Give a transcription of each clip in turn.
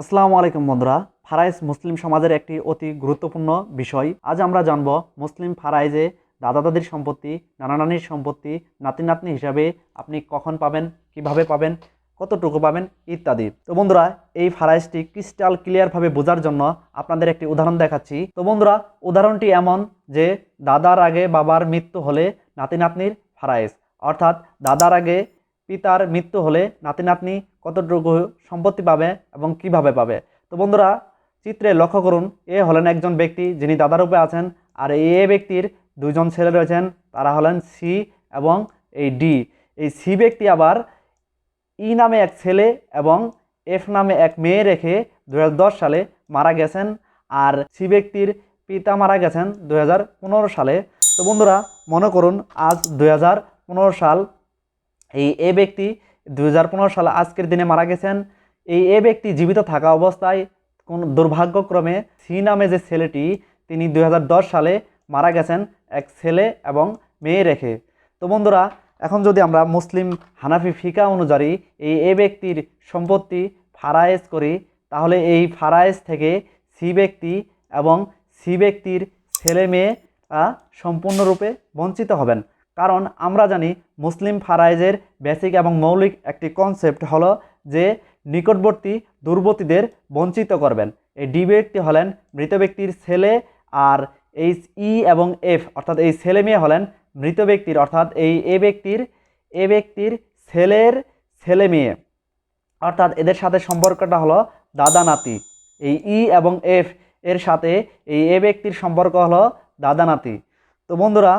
আসসালামু আলাইকুম বন্ধুরা, ফারাইজ মুসলিম সমাজের একটি অতি গুরুত্বপূর্ণ বিষয়। আজ আমরা জানব মুসলিম ফারাইজে দাদা দাদির সম্পত্তি নানা নানির সম্পত্তি নাতি নাতনি হিসাবে আপনি কখন পাবেন, কীভাবে পাবেন, কতটুকু পাবেন ইত্যাদি। তো বন্ধুরা, এই ফারাইজটি ক্রিস্টাল ক্লিয়ারভাবে বোঝার জন্য আপনাদের একটি উদাহরণ দেখাচ্ছি। তো বন্ধুরা, উদাহরণটি এমন যে দাদার আগে বাবার মৃত্যু হলে নাতি নাতনির ফারাইজ, অর্থাৎ দাদার আগে পিতার মৃত্যু হলে নাতি নাতনি কতটুকু সম্পত্তি পাবে এবং কীভাবে পাবে? তো বন্ধুরা, চিত্রে লক্ষ্য করুন, এ হলেন একজন ব্যক্তি যিনি দাদার রূপে আছেন আর এ ব্যক্তির দুজন ছেলে রয়েছেন। তারা হলেন সি এবং এই ডি। এই সি ব্যক্তি আবার ই নামে এক ছেলে এবং এফ নামে এক মেয়ে রেখে দু হাজার দশ সালে মারা গেছেন আর সি ব্যক্তির পিতা মারা গেছেন দু হাজার পনেরো সালে। তো বন্ধুরা, মনে করুন, আজ দু হাজার পনেরো সাল এই এ ব্যক্তি দু হাজার পনেরো সালে আজকের দিনে মারা গেছেন। এই এ ব্যক্তি জীবিত থাকা অবস্থায় কোন দুর্ভাগ্যক্রমে সি নামে যে ছেলেটি, তিনি দু হাজার দশ সালে মারা গেছেন এক ছেলে এবং মেয়ে রেখে। তো বন্ধুরা, এখন যদি আমরা মুসলিম হানাফি ফিকা অনুযায়ী এই এ ব্যক্তির সম্পত্তি ফারায়েজ করি, তাহলে এই ফারায়েজ থেকে সি ব্যক্তি এবং সি ব্যক্তির ছেলে মেয়েরা সম্পূর্ণরূপে বঞ্চিত হবেন। কারণ আমরা জানি মুসলিম ফারাইজের বেসিক এবং মৌলিক একটি কনসেপ্ট হলো যে নিকটবর্তী দুর্বতীদের বঞ্চিত করবেন। এই ডি ব্যক্তি হলেন মৃত ব্যক্তির ছেলে আর এই ই এবং এফ, অর্থাৎ এই ছেলে মেয়ে হলেন মৃত ব্যক্তির, অর্থাৎ এই এ ব্যক্তির এ ব্যক্তির ছেলের ছেলে মেয়ে। অর্থাৎ এদের সাথে সম্পর্কটা হলো দাদা নাতি এই ই এবং এফ এর সাথে এই এ ব্যক্তির সম্পর্ক হলো দাদা নাতি তো বন্ধুরা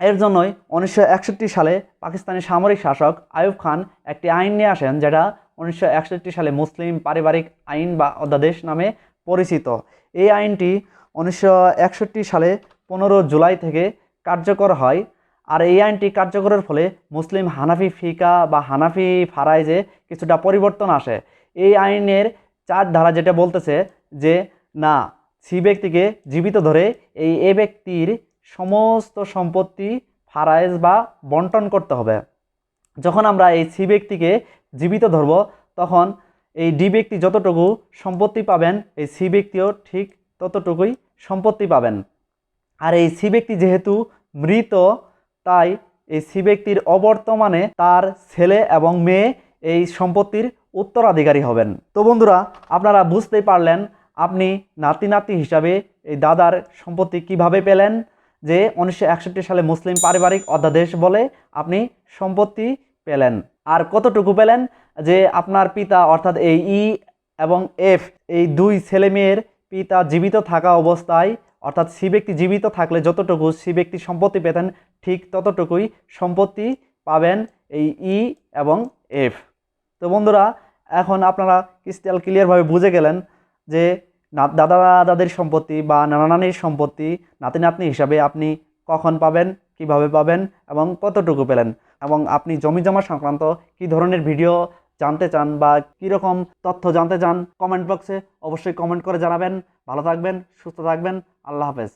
এর জন্যই উনিশশো একষট্টি সালে পাকিস্তানি সামরিক শাসক আয়ুব খান একটি আইন নিয়ে আসেন যেটা উনিশশো একষট্টি সালে মুসলিম পারিবারিক আইন বা অধ্যাদেশ নামে পরিচিত। এই আইনটি উনিশশো একষট্টি সালে পনেরো জুলাই থেকে কার্যকর হয় আর এই আইনটি কার্যকরের ফলে মুসলিম হানাফি ফিকা বা হানাফি ফারাইজে কিছুটা পরিবর্তন আসে। এই আইনের চার ধারা যেটা বলতেছে যে, না, সি ব্যক্তিকে জীবিত ধরে এই এ ব্যক্তির সমস্ত সম্পত্তি ফারাইজ বা বন্টন করতে হবে। যখন আমরা এই সি ব্যক্তিকে জীবিত ধরব, তখন এই ডি ব্যক্তি যতটুকু সম্পত্তি পাবেন, এই সি ব্যক্তিও ঠিক ততটুকুই সম্পত্তি পাবেন। আর এই সি ব্যক্তি যেহেতু মৃত, তাই এই সি ব্যক্তির অবর্তমানে তার ছেলে এবং মেয়ে এই সম্পত্তির উত্তরাধিকারী হবেন। তো বন্ধুরা, আপনারা বুঝতেই পারলেন, আপনি নাতি নাতি হিসাবে এই দাদার সম্পত্তি কীভাবে পেলেন যে উনিশশো একষট্টি সালে মুসলিম পারিবারিক অধ্যাদেশ বলে আপনি সম্পত্তি পেলেন। আর কতটুকু পেলেন? যে আপনার পিতা, অর্থাৎ এই ই এবং এফ, এই দুই ছেলে মেয়ের পিতা জীবিত থাকা অবস্থায়, অর্থাৎ সি ব্যক্তি জীবিত থাকলে যতটুকু সি ব্যক্তি সম্পত্তি পেতেন, ঠিক ততটুকুই সম্পত্তি পাবেন এই ই এবং এফ। তো বন্ধুরা, এখন আপনারা ক্রিস্টাল ক্লিয়ারভাবে বুঝে গেলেন যে দাদা দাদাদের সম্পত্তি বা নানা নানির সম্পত্তি নাতি নাতনি হিসাবে আপনি কখন পাবেন, কীভাবে পাবেন এবং কতটুকু পেলেন এবং আপনি জমি জমা সংক্রান্ত কি ধরনের ভিডিও জানতে চান বা কীরকম তথ্য জানতে চান কমেন্ট বক্সে অবশ্যই কমেন্ট করে জানাবেন। ভালো থাকবেন, সুস্থ থাকবেন। আল্লাহ হাফেজ।